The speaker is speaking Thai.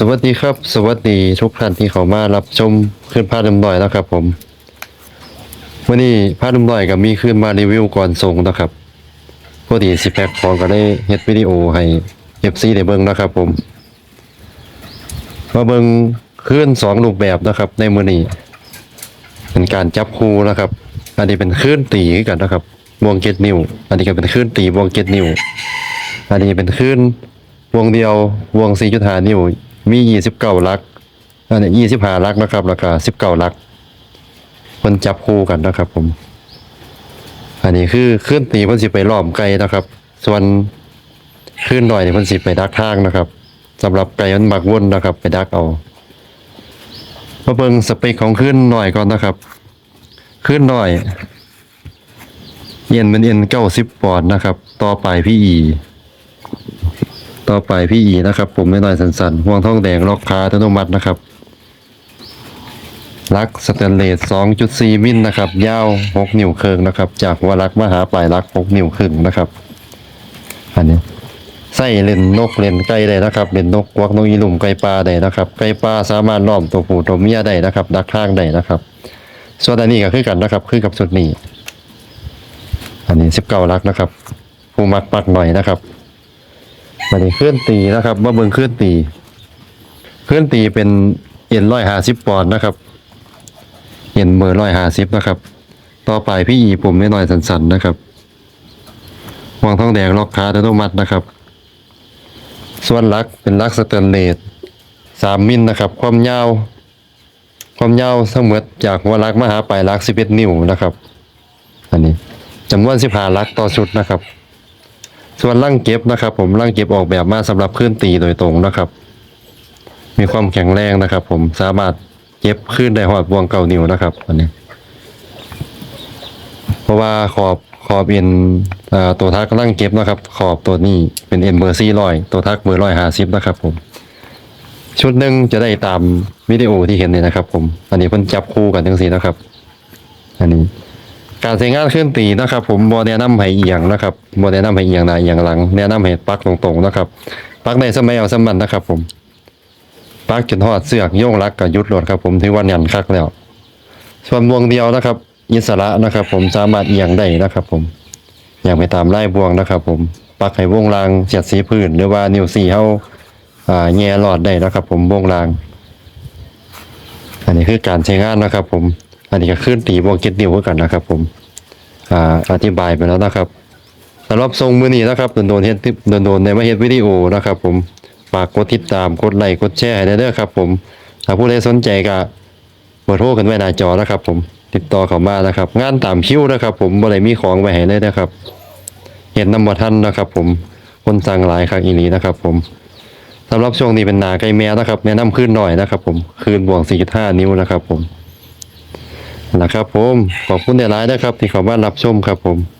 สวัสดีครับ สวัสดีทุกท่านที่เข้ามารับชมขึ้นพาดำน่อยนะครับ ผมวันนี้พาดำน่อยก็มีขึ้นมารีวิวก่อนส่งนะครับพอดีสิแพ็คของก็ได้เฮ็ดวิดีโอให้ FC ได้เบิ่งนะครับ ผมมาเบิ่งขึ้นสองรูปแบบนะครับ ในมือนี้เป็นการจับคู่นะครับ อันนี้เป็นขึ้นตีกันนะครับวงเจ็ดนิวอันนี้ก็เป็นขึ้นตีวงเจ็ดนิวอันนี้เป็นขึ้นวงเดียววงสี่จุดห้านิ้ว มียี่สิบเก้าลักอันนี้ยี่สิบห้าลักนะครับ ราคาสิบเก้าลักคนจับคู่กันนะครับ ผม อันนี้คือขึ้นตีเพิ่นสิไปล้อมไก่นะครับ ส่วนขึ้นหน่อยนี่เพิ่นสิไปดักทางนะครับสำหรับไก่มันมักวนนะครับ ไปดักเอามาเบิ่งสเปคของขึ้นหน่อยก่อนนะครับ ขึ้นหน่อย เย็นเป็นเอ็นเก้าสิบปอนด์นะครับ ต่อไปพี่อี ต่อไปพี่อีนะครับผมไม่น้อยสันๆห่วงทองแดงล็อกคาอัตโนมัตินะครับลักสแตนเลส 2.4 มิลนะครับ ยาว 6 นิ้วครึ่งนะครับ จากหัวลักมหาปลายลัก 6 นิ้วครึ่งนะครับ อันนี้ใส่เลนนกเลนไก่ได้นะครับเลนนกกวักนกอีหลุมไก่ปลาได้นะครับ ไก่ปลาสามารถล้อมตัวผู้ตัวเมียได้นะครับ ดักทางได้นะครับ ส่วนอันนี้ก็คือกันนะครับ คือกับสุดนี้ อันนี้สิบเก้าลักนะครับ ผู้มักปักหน่อยนะครับ วันนี้เคลื่อนตีนะครับว่าเบิ่งเคลื่อนตี เคลื่อนตีเป็นเอ็นร้อยห้าสิบปอนด์นะครับ เอ็นเบอร์ร้อยห้าสิบนะครับ ต่อไปพี่อีปุ่มไม่น้อยสันๆนะครับวางทองแดงล็อกคาอัตโนมัตินะครับ ส่วนลักเป็นลักสแตนเลสสามมิลนะครับ ความยาว ความยาวทั้งหมดจากหัวลักมาหาปลายลักสิบเอ็ดนิ้วนะครับ อันนี้จำนวนสิบห้าลักต่อชุดนะครับ ส่วนร่างเก็บนะครับ ผมร่างเก็บออกแบบมาสำหรับเคลื่อนตีโดยตรงนะครับ มีความแข็งแรงนะครับ ผมสามารถเก็บขึ้นได้หอดวงเก่านิ้วนะครับอันนี้ เพราะว่าขอบขอบเอ็นตัวทักร่างเก็บนะครับ ขอบตัวนี้เป็นเอ็นเบอร์ซี่ร้อยตัวทักเบอร์ร้อยห้าสิบนะครับ ผม ชุดหนึ่งจะได้ตามวิดีโอที่เห็นเลยนะครับ ผม อันนี้เพิ่นจับคู่กันทั้งสี่นะครับ อันนี้ การใช้งานเคลื่อนตีนะครับ ผมบอแนะนำให้เอียงนะครับบอแนะนำให้เอียงหน้าเอียงหลัง แนะนำให้ปักตรงๆนะครับ ปักในสมัยเอาสมันนะครับ ผม ปักจนทอดเสือกโยงรักกับยุดหลดครับผมถือว่ายันคักแล้ว ส่วนบวงเดียวนะครับอิสระนะครับ ผมสามารถเอียงได้นะครับ ผมอย่างไปตามไล่บวงนะครับ ผมปักให้วงรางเสียดสีพื้น หรือว่านิ้วสี่เฮาอ่าแง่หลอดได้นะครับ ผมวงราง อันนี้คือการใช้งานนะครับ ผม อันนี้ก็ขึ้นตีวงเก็ตนิ้วกันนะครับ ผมอ่าอธิบายไปแล้วนะครับสำหรับทรงมือนี้นะครับโดนเฮ็ดโดนในมาเฮ็ดวิดีโอนะครับ ผมฝากกดติดตามกดไลค์กดแชร์ให้ได้เด้อครับ ผมถ้าผู้ใดสนใจก็เบอร์โทรกันไว้หน้าจอนะครับ ผมติดต่อเข้ามานะครับ งานตามคิวนะครับ ผมบ่ได้มีของไว้ให้เลยนะครับเห็นน้ำบ่ทันนะครับ ผมคนสั่งหลายครั้งอีหลีนะครับ ผมสำหรับช่วงนี้เป็นนาไก่แมวนะครับแนะนำขึ้นหน่อยนะครับ ผมคืนบวง4.5นิ้วนะครับ ผม นะครับผมขอบคุณหลายๆนะครับ ที่เข้ามารับชมครับผม